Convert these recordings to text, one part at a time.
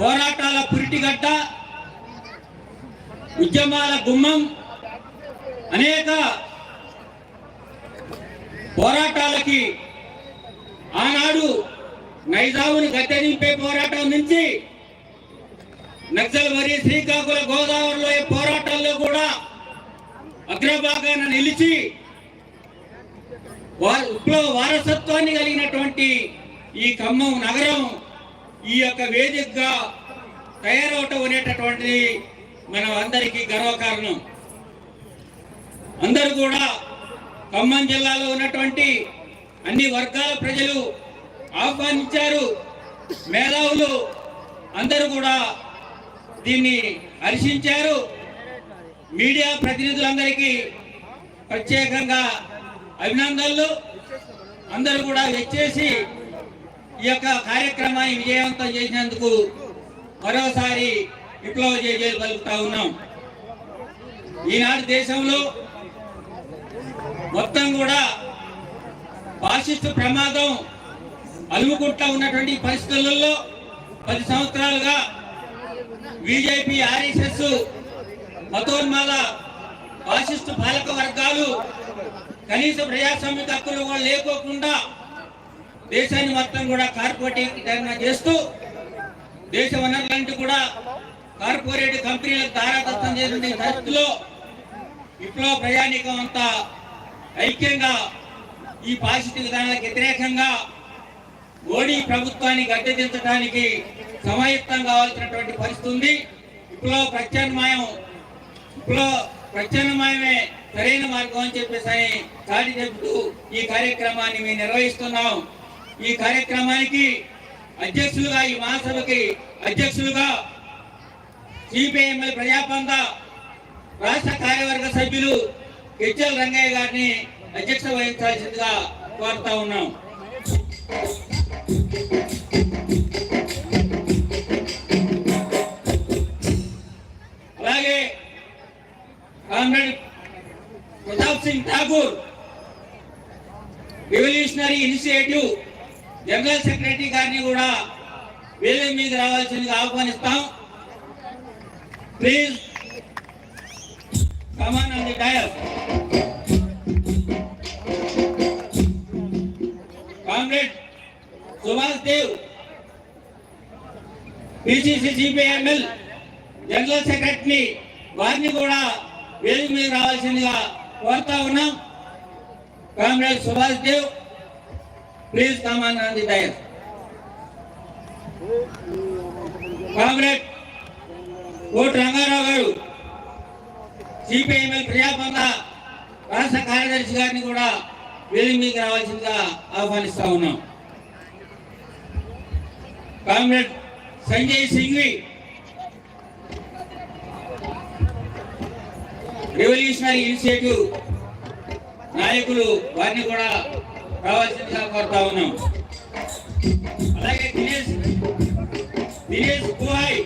పోరాటాల పురిటిగడ్డ ఉద్యమాల గుమ్మం అనేక పోరాటాలకి ఆనాడు నైజామును గద్దెదింపే పోరాటం నుంచి నక్సల్ వరి శ్రీకాకుళ గోదావరిలో పోరాటాల్లో కూడా అగ్రభాగాన నిలిచి వారి విప్లవ వారసత్వాన్ని కలిగినటువంటి ఈ ఖమ్మం నగరం ఈ యొక్క వేదికగా తయారవటం అనేటటువంటిది మనం అందరికీ గర్వకారణం. అందరూ కూడా ఖమ్మం జిల్లాలో ఉన్నటువంటి అన్ని వర్గాల ప్రజలు ఆహ్వానించారు. మేధావులు అందరూ కూడా దీన్ని హర్షించారు. మీడియా ప్రతినిధులందరికీ ప్రత్యేకంగా అభినందనలు. అందరూ కూడా వచ్చేసి ఈ యొక్క కార్యక్రమాన్ని విజయవంతం చేసినందుకు మరోసారి విప్లవ జయజయలు పలుకుతా ఉన్నాం. ఈనాడు దేశంలో మొత్తం కూడా ఫాసిస్టు ప్రమాదం అలుముకుంటా ఉన్నటువంటి పరిస్థితులలో పది సంవత్సరాలుగా బీజేపీ ఆర్ఎస్ఎస్ మతోన్మాద ఫాసిస్టు పాలక వర్గాలు కనీస ప్రజాస్వామిక హక్కులు కూడా లేకోకుండా దేశాన్ని మొత్తం కూడా కార్పొరేటీకరణ చేస్తూ దేశ వనరులంటూ కూడా కార్పొరేట్ కంపెనీలకు ధారాదత్తం చేసిన పరిస్థితిలో విప్లవ ప్రయాణికం అంతా ఐక్యంగా ఈ పారిశుద్ధ్య విధానాలకు వ్యతిరేకంగా మోడీ ప్రభుత్వాన్ని గద్దెదించడానికి సమాయత్తం కావాల్సినటువంటి పరిస్థితి ఉంది. విప్లవ ప్రత్యామ్నాయం విప్లవ ప్రత్యామ్నాయమే సరైన మార్గం అని చెప్పేసి అని చాటి చెబుతూ ఈ కార్యక్రమాన్ని మేము నిర్వహిస్తున్నాం. ఈ కార్యక్రమానికి అధ్యక్షులుగా ఈ మహాసభకి అధ్యక్షులుగా సిపిఐఎంఎల్ ప్రజాపంద రాష్ట్ర కార్యవర్గ సభ్యులు హెచ్ఎల్ రంగయ్య గారిని అధ్యక్ష వహించాల్సిందిగా కోరుతా ఉన్నాం. అలాగే comrade Pratap Singh Thakur revolutionary initiative general secretary గారిని కూడా వేదిక మీద రావాల్సిందిగా ఆహ్వానిస్తాం. Please come on on the dais comrade Subhash Dev PCC CPIML general secretary వారిని కూడా వేదిక మీద రావాల్సిందిగా కోరుతా ఉన్నాం. Comrade Subhash Dev please come on on the dais comrade. Koti Rangarao గారు సిపిఐఎంఎల్ ప్రజాపంద రాష్ట్ర కార్యదర్శి గారిని కూడా వేదిక మీకు రావాల్సిందిగా ఆహ్వానిస్తా ఉన్నాం. Comrade Sanjay Singhvi revolutionary initiative నాయకులు వారిని కూడా రావాల్సిందిగా కోరుతా ఉన్నాం అలాగే దినేష్ దినేష్ గుహాయ్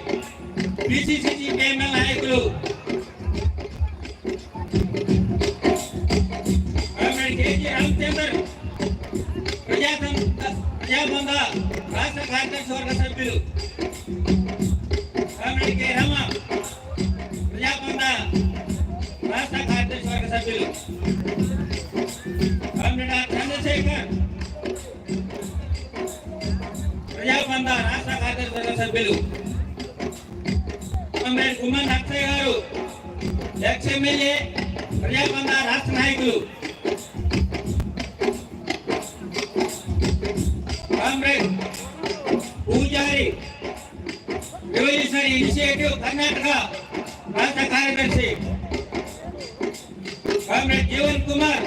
పిసిసిసి కేఎంఎల్ నాయకులు కామ్రేడ్ కేజీ రామచందర్ ప్రజాతం ప్రజాబంధ రాష్ట్ర కార్యదర్శి వర్గ సభ్యులు కామ్రేడ్ కె ప్రజాబంధ రాష్ట్ర కార్యదర్శి వర్గ సభ్యులు కామ్రేడ్ కుమార్ అక్షయ్ గారు ఎక్స్ ఎమ్మెల్యే ప్రజాబంధ రాష్ట్ర నాయకులు కామ్రేడ్ పూజారి రెవల్యూషనరీ ఇనిషియేటివ్ కర్ణాటక రాష్ట్ర కార్యదర్శి comrade Jeevan Kumar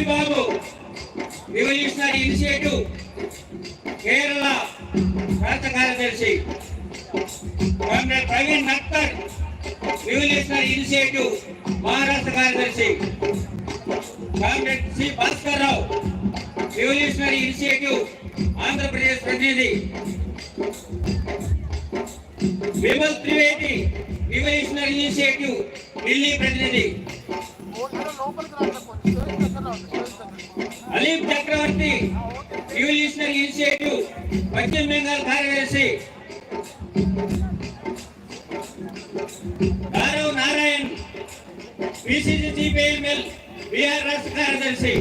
comrade Ravibabu revolutionary initiative Kerala రాష్ట్ర కార్యదర్శి comrade Praveen Nakkar revolutionary initiative Maharashtra కార్యదర్శి comrade C Bhaskar Rao revolutionary initiative Andhra Pradesh ప్రతినిధి విమల్ త్రివేది రివల్యూషనరీ ఇనిషియేటివ్ ఢిల్లీ ప్రతినిధి అలీం చక్రవర్తి రివల్యూషనరీ ఇనిషియేటివ్ పశ్చిమ బెంగాల్ కార్యదర్శి గారవ్ నారాయణ్ పిసిసి సిపిఎంఎల్ బీహార్ రాష్ట్ర కార్యదర్శి.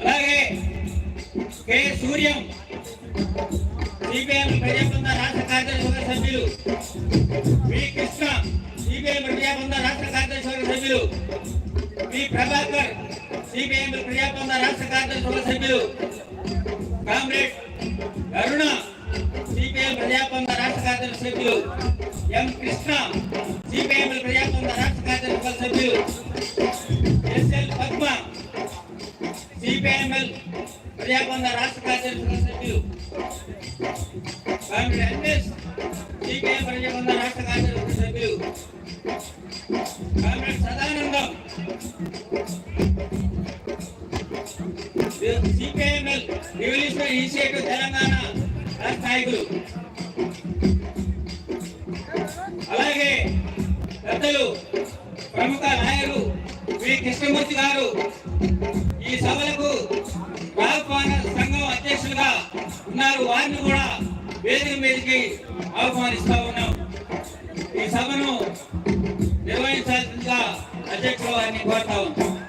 అలాగే కె సూర్యం సిపిఎం ప్రజాపంత రాష్ట్ర కార్యదర్శి వర్గ సభ్యులు వి కృష్ణ సిపిఎం ప్రజాపంత రాష్ట్ర కార్యదర్శి వర్గ సభ్యులు వి ప్రభాకర్ సిపిఎం ప్రజాపంత రాష్ట్ర కార్యదర్శి వర్గ సభ్యులు కామ్రేడ్ అరుణ సిపిఎం ప్రజాపంత రాష్ట్ర కార్యదర్శి సభ్యులు ఎం కృష్ణ సిపిఎం ప్రజాపంత రాష్ట్ర కార్యదర్శి వర్గ సభ్యులు ఎస్ఎల్ పద్మ సిపిఎంఎల్ ప్రజాపంద రాష్ట్ర కార్యదర్శి సభ్యులు. కామ్రేడ్ ఎన్ఎస్ సిపిఎం ప్రజాపంద రాష్ట్ర కార్యదర్శి సభ్యులు. Comrade Sadanandam. CPIML revolutionary initiative Telangana రాష్ట్ర నాయకులు. కృష్ణమూర్తి గారు ఈ సభలకు ఆహ్వాన సంఘం అధ్యక్షులుగా ఉన్నారు. వారిని కూడా వేదిక మీదకి ఆహ్వానిస్తా ఉన్నాం. ఈ సభను నిర్వహించాల్సిందిగా అధ్యక్షుల వారిని కోరుతా ఉన్నాం.